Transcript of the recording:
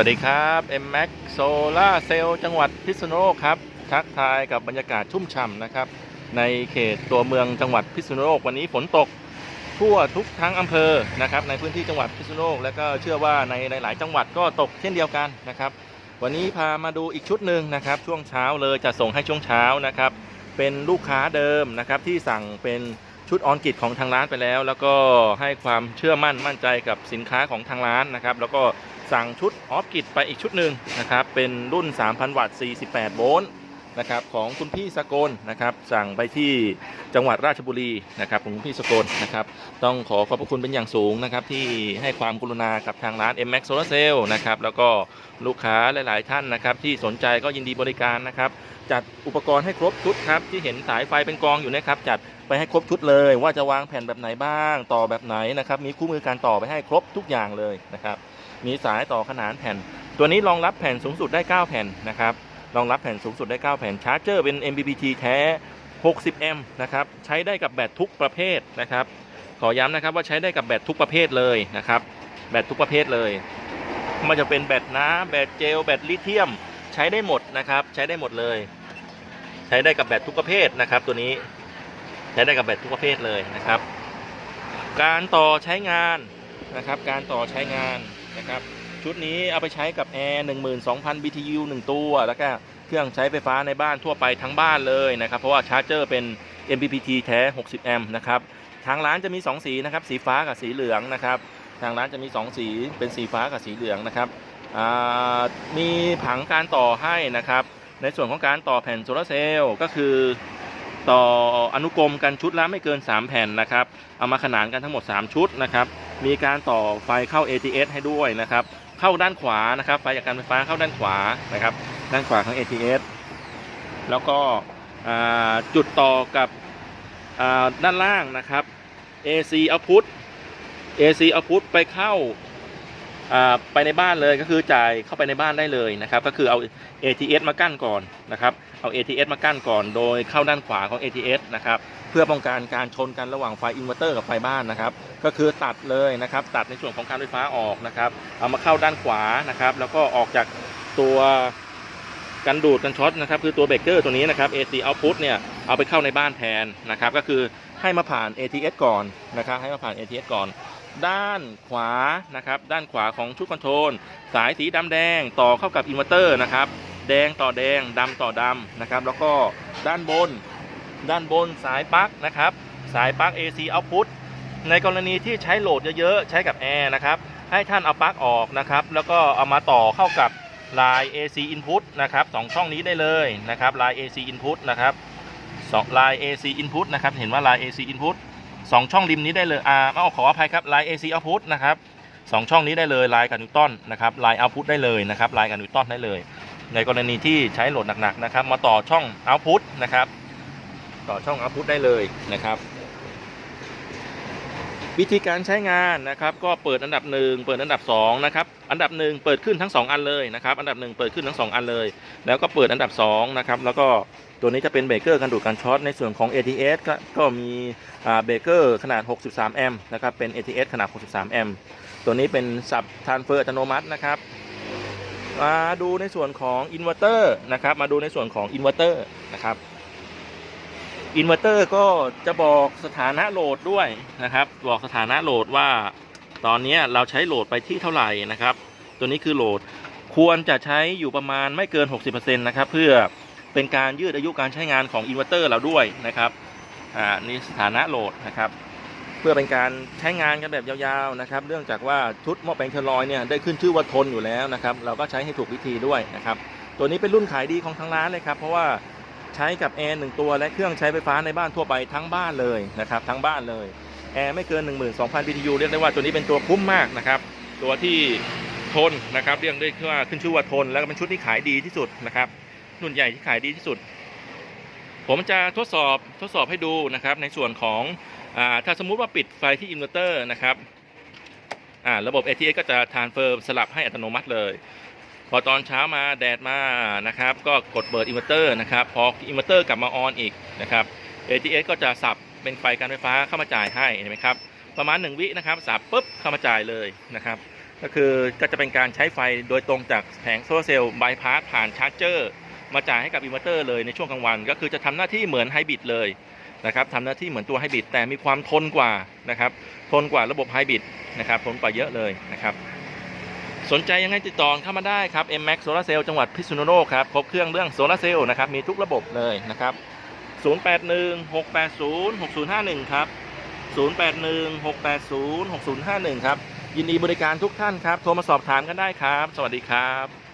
วัสดีครับ M Max Solar Cell จังหวัดพิษณุโลกครับ ทักทายกับบรรยากาศชุ่มฉ่ำนะครับ ในเขตตัวเมืองจังหวัดพิษณุโลกวันนี้ฝนตก ทั่วทุกทั้งอำเภอนะครับ ในพื้นที่จังหวัดพิษณุโลก และก็เชื่อว่าในหลาย ๆ จังหวัดก็ตกเช่นเดียวกันนะครับ วันนี้พามาดูอีกชุดหนึ่งนะครับ ช่วงเช้าเลยจะส่งให้ช่วงเช้านะครับ เป็นลูกค้าเดิมนะครับที่สั่งเป็นชุดออนกิจของทางร้านไปแล้ว แล้วก็ให้ความเชื่อมั่นมั่นใจกับสินค้าของทางร้านนะครับ แล้วก็ สั่งชุดออฟกิจไปอีกชุดหนึ่งนะครับ เป็นรุ่น 3,000 วัตต์ 48 โวลต์นะครับของคุณพี่สกลนะครับ สั่งไปที่จังหวัดราชบุรีนะครับของคุณพี่สกลนะครับ ต้องขอขอบพระคุณเป็นอย่างสูงนะครับ ที่ให้ความกรุณากับทางร้าน m x Solar Cell นะครับ แล้วก็ลูกค้าหลาย ๆ ท่านนะครับ ที่สนใจก็ยินดีบริการนะครับจัดอุปกรณ์ให้ครบชุดครับที่เห็นสายไฟเป็นกองอยู่นะครับ จัดไปให้ครบชุดเลย ว่าจะวางแผ่นแบบไหนบ้าง ต่อแบบไหนนะครับ มีคู่มือการต่อไปให้ครบทุกอย่างเลยนะครับ มีสายต่อขนานแผ่น ตัวนี้รองรับแผ่นสูงสุดได้ 9 แผ่นนะครับรองรับแผ่นสูงสุดได้ 9 แผ่นชาร์จเจอร์เป็น MPPT แท้ 60 m นะครับใช้ได้กับแบตทุกประเภทนะครับ ขอย้ำนะครับว่าใช้ได้กับแบตทุกประเภทเลยนะครับแบตทุกประเภทเลยไมันจะเป็นแบตน้ำแบตเจล แบตลิเธียม ใช้ได้หมดนะครับ ใช้ได้หมดเลย ใช้ได้กับแบตทุกประเภทนะครับ ตัวนี้ใช้ได้กับแบตทุกประเภทเลยนะครับ การต่อใช้งานนะครับ การต่อใช้งาน นะครับ ชุดนี้เอาไปใช้กับแอร์12,000 BTU 1 ตัว แล้วก็เครื่องใช้ไฟฟ้าในบ้านทั่วไปทั้งบ้านเลยนะครับ เพราะว่าชาร์จเจอร์เป็น MPPT แท้ 60 แอมป์นะครับ ทางร้านจะมี 2 สีนะครับ สีฟ้ากับสีเหลืองนะครับ ทางร้านจะมี 2 สี เป็นสีฟ้ากับสีเหลืองนะครับ มีผังการต่อให้นะครับ ในส่วนของการต่อแผ่นโซลาร์เซลล์ก็คือ ต่ออนุกรมกันชุดละไม่เกิน 3 แผ่นนะครับ เอามาขนานกันทั้งหมด 3 ชุดนะครับ มีการต่อไฟเข้า ATS ให้ด้วยนะครับ เข้าด้านขวานะครับ ไฟจากการไฟฟ้าเข้าด้านขวานะครับ ด้านขวาของ ATS แล้วก็จุดต่อกับด้านล่างนะครับ AC output AC output ไปเข้า ไปในบ้านเลยก็คือจ่ายเข้าไปในบ้านได้เลยนะครับ ก็คือเอา ATS มากั้นก่อนนะครับ เอา ATS มากั้นก่อน โดยเข้าด้านขวาของ ATS นะครับเพื่อป้องกันการชนกันระหว่างไฟอินเวอร์เตอร์กับไฟบ้านนะครับ ก็คือตัดเลยนะครับ ตัดในส่วนของการไฟฟ้าออกนะครับ เอามาเข้าด้านขวานะครับ แล้วก็ออกจากตัวกันดูดกันช็อตนะครับคือตัวเบรกเกอร์ตัวนี้นะครับ AC output เนี่ยเอาไปเข้าในบ้านแทนนะครับ ก็คือให้มาผ่าน ATS ก่อนนะครับ ให้มาผ่าน ATS ก่อน ด้านขวานะครับด้านขวาของชุดคอนโทรล สายสีดำแดงต่อเข้ากับอินเวอร์เตอร์นะครับแดงต่อแดงดำต่อดำนะครับแล้วก็ด้านบน ด้านบนสายปลั๊กนะครับสายปลั๊ก AC output ในกรณีที่ใช้โหลดเยอะๆ ใช้กับแอร์นะครับให้ท่านเอาปลั๊กออกนะครับแล้วก็เอามาต่อเข้ากับลาย AC input นะครับสองช่องนี้ได้เลยนะครับลาย AC input นะครับสองลาย AC input นะครับเห็นว่าลาย AC input สองช่องริมนี้ได้เลยอ่าเอาขออภัยครับลาย AC output นะครับสองช่องนี้ได้เลยลายกับนิวตันนะครับลาย output ได้เลยนะครับลายกับนิวตันได้เลย ในกรณีที่ใช้โหลดหนักๆนะครับ มาต่อช่อง output นะครับ ต่อช่อง output ได้เลยนะครับ วิธีการใช้งานนะครับ ก็เปิดอันดับหนึ่งเปิดอันดับสองนะครับอันดับหนึ่งเปิดขึ้นทั้งสองอันเลยนะครับ อันดับหนึ่งเปิดขึ้นทั้งสองอันเลย แล้วก็เปิดอันดับสองนะครับแล้วก็ ตัวนี้จะเป็นเบรกเกอร์กันดูดการช็อตในส่วนของ ATS ก็ก็มีเบรกเกอร์ขนาด 63 แอมป์นะครับเป็น ATS ขนาด 63 แอมป์ตัวนี้เป็นสับทานเฟอร์อัตโนมัตินะครับมาดูในส่วนของอินเวอร์เตอร์นะครับมาดูในส่วนของอินเวอร์เตอร์นะครับอินเวอร์เตอร์ก็จะบอกสถานะโหลดด้วยนะครับ บอกสถานะโหลดว่า ตอนนี้เราใช้โหลดไปที่เท่าไหร่นะครับ ตัวนี้คือโหลดควรจะใช้อยู่ประมาณไม่เกิน 60%นะครับเพื่อ เป็นการยืดอายุการใช้งานของอินเวอร์เตอร์เราด้วยนะครับอ่านี่สถานะโหลดนะครับเพื่อเป็นการใช้งานกันแบบยาวๆนะครับ เนื่องจากว่าชุดหม้อแปลงเทอร์ลอยเนี่ยได้ขึ้นชื่อว่าทนอยู่แล้วนะครับ เราก็ใช้ให้ถูกวิธีด้วยนะครับ ตัวนี้เป็นรุ่นขายดีของทางร้านเลยครับ เพราะว่าใช้กับแอร์หนึ่งตัวและเครื่องใช้ไฟฟ้าในบ้านทั่วไปทั้งบ้านเลยนะครับ ทั้งบ้านเลยแอร์ไม่เกิน 12,000 BTU เรียกได้ว่าตัวนี้เป็นตัวคุ้มมากนะครับ ตัวที่ทนนะครับเรียกได้ว่าขึ้นชื่อว่าทน แล้วก็เป็นชุดที่ขายดีที่สุดนะครับ รุ่นใหญ่ที่ขายดีที่สุด ผมจะทดสอบทดสอบให้ดูนะครับ ในส่วนของอถ้าสมมุติว่าปิดไฟที่อินเวอร์เตอร์นะครับระบบ ATS ก็จะทานเฟอร์มสลับให้อัตโนมัติเลย พอตอนเช้ามาแดดมานะครับ ก็กดเปิดอินเวอร์เตอร์นะครับ พออินเวอร์เตอร์กลับมาออนอีกนะครับ ATS ก็จะสับเป็นไฟการไฟฟ้าเข้ามาจ่ายให้เห็นไหมครับประมาณ 1 วินะครับสับปุ๊บเข้ามาจ่ายเลยนะครับ ก็คือก็จะเป็นการใช้ไฟโดยตรงจากแผงโซลาร์เซลล์บายพาสผ่านชาร์จเจอร์ มาจ่ายให้กับอินเวอร์เตอร์เลยในช่วงกลางวัน ก็คือจะทำหน้าที่เหมือนไฮบริดเลยนะครับทำหน้าที่เหมือนตัวไฮบริดแต่มีความทนกว่านะครับทนกว่าระบบไฮบริดนะครับทนกว่าเยอะเลยนะครับสนใจยังไงติดต่อเข้ามาได้ครับ M Max Solar Cell จังหวัดพิษณุโลกครับครบเครื่องเรื่องโซลาร์เซลล์นะครับมีทุกระบบเลยนะครับ 0816806051 ครับ 0816806051 ครับ ยินดีบริการทุกท่านครับ โทรมาสอบถามกันได้ครับ สวัสดีครับ